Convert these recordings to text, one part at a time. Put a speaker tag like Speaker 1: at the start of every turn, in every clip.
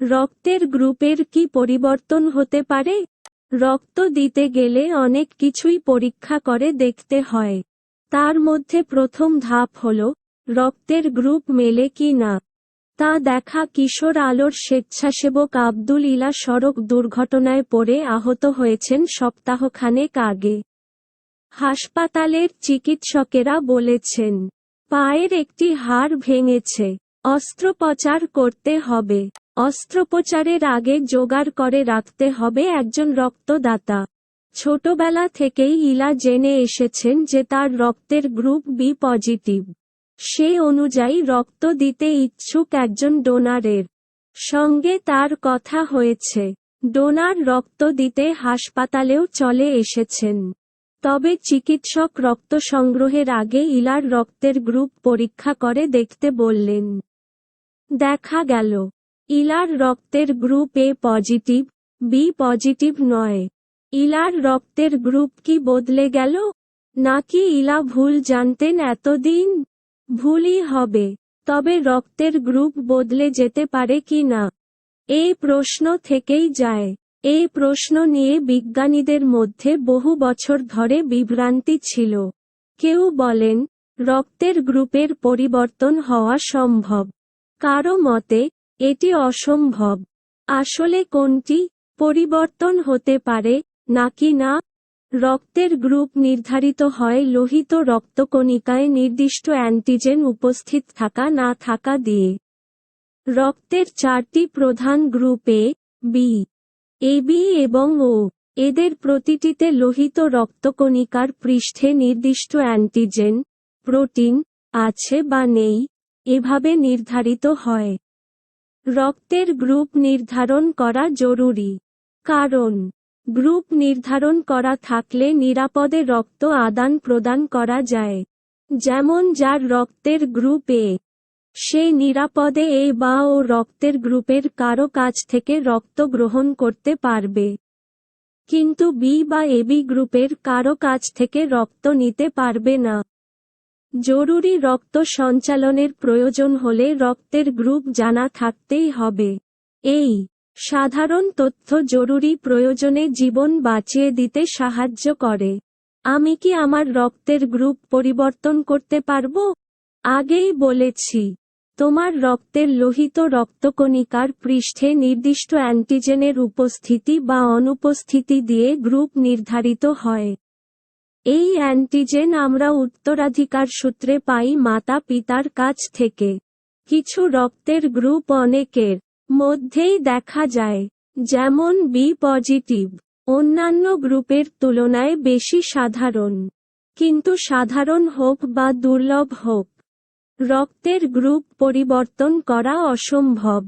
Speaker 1: রক্তের গ্রুপের কি পরিবর্তন হতে পারে? রক্ত দিতে গেলে অনেক কিছুই পরীক্ষা করে দেখতে হয়। তার মধ্যে প্রথম ধাপ হল, রক্তের গ্রুপ মেলে কি না? তা দেখা কিশোর আলোর স্বেচ্ছাসেবক আব্দুল ইলা সড়ক দুর্ঘটনায় পড়ে আহত হয়েছেন সপ্তাহখানেক আগে। হাসপাতালের চিকিৎসকেরা বলেছেন, পায়ের একটি হাড় ভেঙেছে, অস্ত্রোপচার করতে হবে। অস্ত্রোপচারের আগে জোগাড় করে রাখতে হবে একজন রক্তদাতা। ছোটবেলা থেকেই ইলা জেনে এসেছেন যে তার রক্তের গ্রুপ বি পজিটিভ। সে অনুযায়ী রক্ত দিতে ইচ্ছুক একজন ডোনারের। সঙ্গে তার কথা হয়েছে, ডোনার রক্ত দিতে হাসপাতালেও চলে এসেছেন। তবে চিকিৎসক রক্ত সংগ্রহের আগে ইলার রক্তের গ্রুপ পরীক্ষা করে দেখতে বললেন। দেখা গেল। ইলার রক্তের group A positive, B positive নয়। ইলার রক্তের গ্রুপ কি বদলে গেল? নাকি ইলা ভুল জানতেন এতদিন? ভুলই হবে, তবে রক্তের গ্রুপ বদলে যেতে পারে কি না? এই প্রশ্ন থেকেই যায়। এই প্রশ্ন নিয়ে বিজ্ঞানীদের মধ্যে বহু বছর ধরে বিভ্রান্তি ছিল। কেউ বলেন, রক্তের গ্রুপের পরিবর্তন হওয়া সম্ভব। কারও মতে এটি অসম্ভব। আসলে কোনটি পরিবর্তন হতে পারে নাকি না? রক্তের গ্রুপ নির্ধারিত হয় লোহিত রক্তকণিকায় নির্দিষ্ট অ্যান্টিজেন উপস্থিত থাকা না থাকা দিয়ে। রক্তের চারটি প্রধান গ্রুপ এ বি এবি এবং ও এদের প্রতিটিতে লোহিত রক্তকণিকার পৃষ্ঠে নির্দিষ্ট অ্যান্টিজেন, প্রোটিন, আছে বা নেই, এভাবে নির্ধারিত হয়। রক্তের গ্রুপ নির্ধারণ করা জরুরি। কারণ, গ্রুপ নির্ধারণ করা থাকলে নিরাপদে রক্ত আদান প্রদান করা যায়। যেমন যার রক্তের গ্রুপ এ, সে নিরাপদে এ বা ও রক্তের গ্রুপের কারও কাছ থেকে রক্ত গ্রহণ করতে পারবে। কিন্তু বি বা এবি গ্রুপের কারও কাছ থেকে রক্ত নিতে পারবে না। জরুরি রক্ত সঞ্চালনের প্রয়োজন হলে রক্তের গ্রুপ জানা থাকতেই হবে। এই সাধারণ তথ্য জরুরি প্রয়োজনে জীবন বাঁচিয়ে দিতে সাহায্য করে। আমি কি আমার রক্তের গ্রুপ পরিবর্তন করতে পারব? আগেই বলেছি, তোমার রক্তের লোহিত রক্তকণিকার পৃষ্ঠে নির্দিষ্ট অ্যান্টিজেনের উপস্থিতি বা অনুপস্থিতি দিয়ে গ্রুপ নির্ধারিত হয়। এই অ্যান্টিজেন আমরা উত্তরাধিকার সূত্রে পাই মাতা পিতার কাছ থেকে। কিছু রক্তের গ্রুপ অনেকের মধ্যেই দেখা যায়, যেমন বি পজিটিভ অন্যান্য গ্রুপের তুলনায় বেশি সাধারণ। কিন্তু সাধারণ হোক বা দুর্লভ হোক, রক্তের গ্রুপ পরিবর্তন করা অসম্ভব।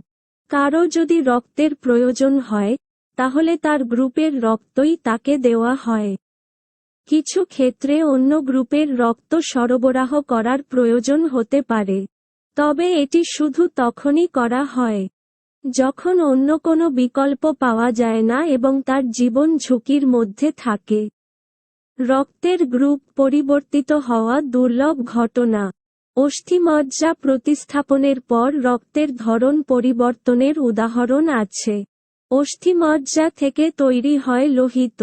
Speaker 1: কারও যদি রক্তের প্রয়োজন হয়, তাহলে তার গ্রুপের রক্তই তাকে দেওয়া হয়। কিছু ক্ষেত্রে অন্য গ্রুপের রক্ত সরবরাহ করার প্রয়োজন হতে পারে। তবে এটি শুধু তখনই করা হয়, যখন অন্য কোনো বিকল্প পাওয়া যায় না এবং তার জীবন ঝুঁকির মধ্যে থাকে। রক্তের গ্রুপ পরিবর্তিত হওয়া দুর্লভ ঘটনা। অস্থিমজ্জা প্রতিস্থাপনের পর রক্তের ধরন পরিবর্তনের উদাহরণ আছে। অস্থিমজ্জা থেকে তৈরি হয় লোহিত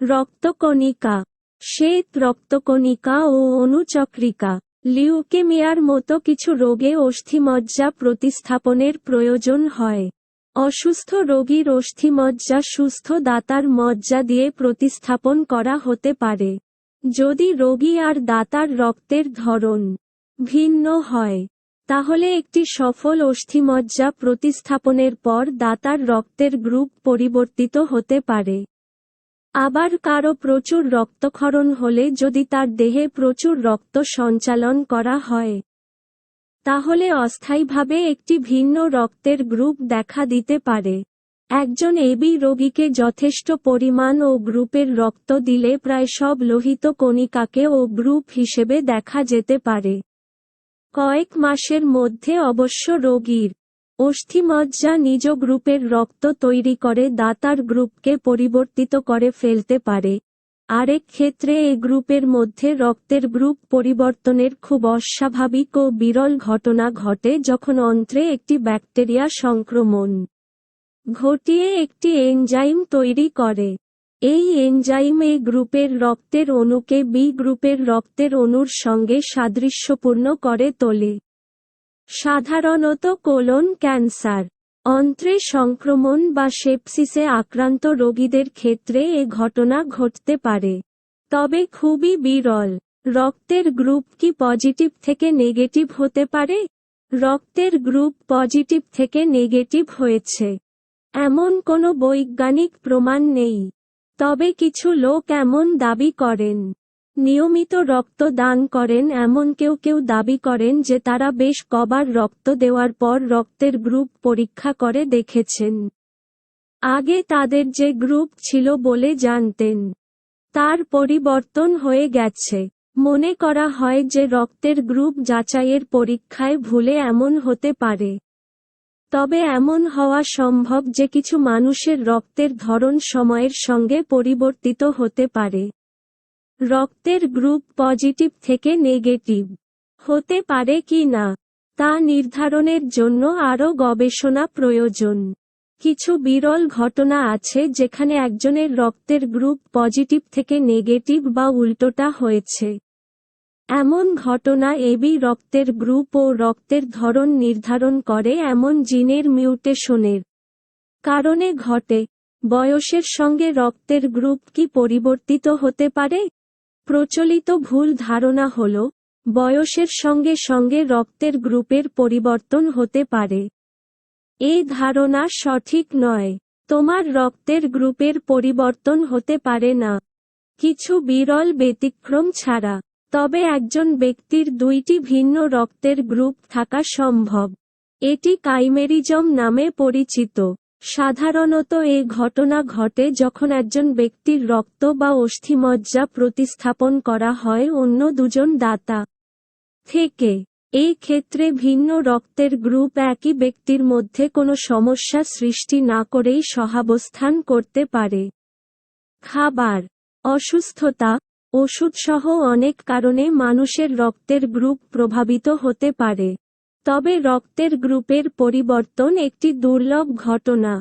Speaker 1: রক্তকণিকা। শ্বেত রক্তকণিকা ও অনুচক্রিকা। লিউকেমিয়ার মতো কিছু রোগে অস্থিমজ্জা প্রতিস্থাপনের প্রয়োজন হয়। অসুস্থ রোগীর অস্থিমজ্জা সুস্থ দাতার মজ্জা দিয়ে প্রতিস্থাপন করা হতে পারে। যদি রোগী আর দাতার রক্তের ধরন ভিন্ন হয়, তাহলে একটি সফল অস্থিমজ্জা প্রতিস্থাপনের পর দাতার রক্তের গ্রুপ পরিবর্তিত হতে পারে। আবার কারও প্রচুর রক্তক্ষরণ হলে যদি তার দেহে প্রচুর রক্ত সঞ্চালন করা হয়, তাহলে অস্থায়ীভাবে একটি ভিন্ন রক্তের গ্রুপ দেখা দিতে পারে। একজন এবি রোগীকে যথেষ্ট পরিমাণ ও গ্রুপের রক্ত দিলে প্রায় সব লোহিত কণিকাকে ও গ্রুপ হিসেবে দেখা যেতে পারে। কয়েক মাসের মধ্যে অবশ্য রোগীর অস্থিমজ্জা নিজ গ্রুপের রক্ত তৈরি করে দাতার গ্রুপকে পরিবর্তিত করে ফেলতে পারে। আরেক ক্ষেত্রে এ গ্রুপের মধ্যে রক্তের গ্রুপ পরিবর্তনের খুব অস্বাভাবিক ও বিরল ঘটনা ঘটে যখন অন্ত্রে একটি ব্যাকটেরিয়া সংক্রমণ ঘটিয়ে একটি এনজাইম তৈরি করে। এই এনজাইম এ গ্রুপের রক্তের অণুকে বি গ্রুপের রক্তের অণুর সঙ্গে সাদৃশ্যপূর্ণ করে তোলে। সাধারণত কোলন ক্যান্সার, অন্ত্রে সংক্রমণ বা সেপসিসে আক্রান্ত রোগীদের ক্ষেত্রে এ ঘটনা ঘটতে পারে। তবে খুবই বিরল। রক্তের গ্রুপ কি পজিটিভ থেকে নেগেটিভ হতে পারে? রক্তের গ্রুপ পজিটিভ থেকে নেগেটিভ হয়েছে। এমন কোনো বৈজ্ঞানিক প্রমাণ নেই। তবে কিছু লোক এমন দাবি করেন। নিয়মিত রক্ত দান করেন, এমন কেউ কেউ দাবি করেন যে তারা বেশ কবার রক্ত দেওয়ার পর রক্তের গ্রুপ পরীক্ষা করে দেখেছেন। আগে তাদের যে গ্রুপ ছিল বলে জানতেন। তার পরিবর্তন হয়ে গেছে। মনে করা হয় যে রক্তের গ্রুপ যাচাইয়ের পরীক্ষায় ভুলে এমন হতে পারে। তবে এমন হওয়া সম্ভব যে কিছু মানুষের রক্তের ধরন সময়ের সঙ্গে পরিবর্তিত হতে পারে। রক্তের গ্রুপ পজিটিভ থেকে নেগেটিভ হতে পারে কি না, তা নির্ধারণের জন্য আরও গবেষণা প্রয়োজন। কিছু বিরল ঘটনা আছে যেখানে একজনের রক্তের গ্রুপ পজিটিভ থেকে নেগেটিভ বা উল্টোটা হয়েছে। এমন ঘটনা এবি রক্তের গ্রুপ ও রক্তের ধরন নির্ধারণ করে এমন জিনের মিউটেশনের কারণে ঘটে। বয়সের সঙ্গে রক্তের গ্রুপ কি পরিবর্তিত হতে পারে? প্রচলিত ভুল ধারণা হল, বয়সের সঙ্গে সঙ্গে রক্তের গ্রুপের পরিবর্তন হতে পারে। এই ধারণা সঠিক নয়। তোমার রক্তের গ্রুপের পরিবর্তন হতে পারে না। কিছু বিরল ব্যতিক্রম ছাড়া, তবে একজন ব্যক্তির দুইটি ভিন্ন রক্তের গ্রুপ থাকা সম্ভব। এটি কাইমেরিজম নামে পরিচিত। সাধারণত এ ঘটনা ঘটে যখন একজন ব্যক্তির রক্ত বা অস্থিমজ্জা প্রতিস্থাপন করা হয় অন্য দুজন দাতা থেকে। এই ক্ষেত্রে ভিন্ন রক্তের গ্রুপ একই ব্যক্তির মধ্যে কোনো সমস্যা সৃষ্টি না করেই সহাবস্থান করতে পারে। খাবার, অসুস্থতা, ওষুধসহ অনেক কারণে মানুষের রক্তের গ্রুপ প্রভাবিত হতে পারে। তবে রক্তের গ্রুপের পরিবর্তন একটি দুর্লভ ঘটনা।